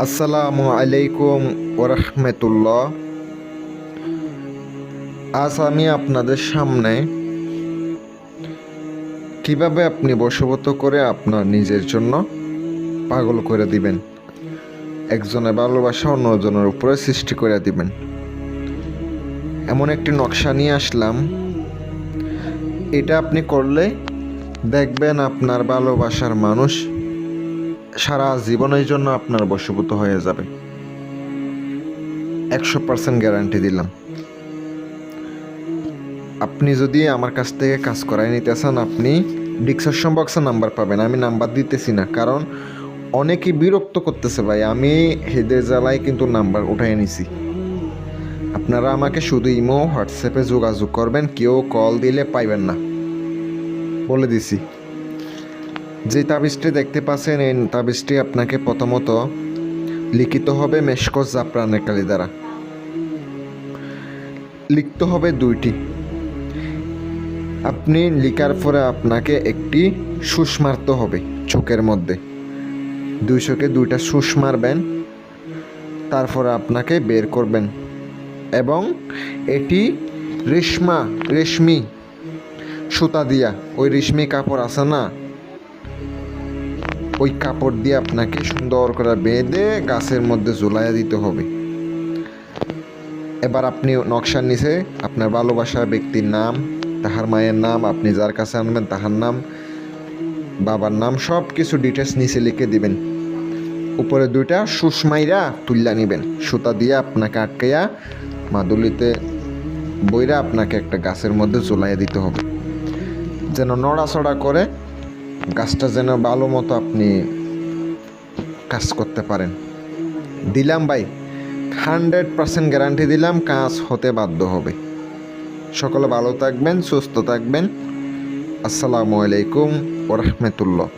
আসসালামু আলাইকুম ওরহমতুল্লাহ আজ আমি আপনাদের সামনে কীভাবে আপনি বশবত করে আপনার নিজের জন্য পাগল করে দিবেন? একজনের ভালোবাসা অন্যজনের উপরে সৃষ্টি করে দিবেন। এমন একটি নকশা নিয়ে আসলাম। এটা আপনি করলে দেখবেন আপনার ভালোবাসার মানুষ সারা জীবনের জন্য আপনার বশভূত হয়ে যাবে। একশো পার্সেন্ট গ্যারান্টি দিলাম। আপনি যদি আমার কাছ থেকে কাজ করাই নিতে চান, আপনি ডিসক্রিপশন বক্সে নাম্বার পাবেন। আমি নাম্বার দিতেছি না, কারণ অনেকেই বিরক্ত করতেছে ভাই। আমি হেদের জ্বালায় কিন্তু নাম্বার উঠাই নিছি। আপনারা আমাকে শুধু ইমো, হোয়াটসঅ্যাপে যোগাযোগ করবেন, কেউ কল দিলে পাইবেন না। বলে দিছি। যে তাবিজটি দেখতে পাচ্ছেন, এই তাবিজটি আপনাকে প্রথমত লিখিত হবে মেশকস জাফরানের কালি দ্বারা। লিখতে হবে দুইটি। আপনি লিখার পরে আপনাকে একটি সুস মারতে হবে চোখের মধ্যে। দুই চোখে দুইটা সুস মারবেন, তারপরে আপনাকে বের করবেন। এবং এটি রেশমা, রেশমি সুতা দিয়া, ওই রেশমি কাপড় আছে না ওই কাপড় দিয়ে আপনাকে সুন্দর করে বেঁধে গাছের মধ্যে ঝুলাইয়া দিতে হবে। এবার আপনি নকশার নিচে আপনার ভালোবাসার ব্যক্তির নাম, তাহার মায়ের নাম, আপনি যার কাছে আনবেন তাহার নাম, বাবার নাম সব কিছু ডিটেলস নিচে লিখে দিবেন। উপরে দুইটা সুষমাইরা তুল্লা নিবেন। সুতা দিয়ে আপনাকে আটকাইয়া মাদুলিতে বইরা আপনাকে একটা গাছের মধ্যে ঝুলাইয়া দিতে হবে। যেন নড়াচড়া করে গাছটা যেন ভালো মতো আপনি কাজ করতে পারেন। দিলাম ভাই হান্ড্রেড পার্সেন্ট গ্যারান্টি দিলাম, কাজ হতে বাধ্য হবে। সকলে ভালো থাকবেন, সুস্থ থাকবেন। আসসালামু আলাইকুম ওরহমতুল্লাহ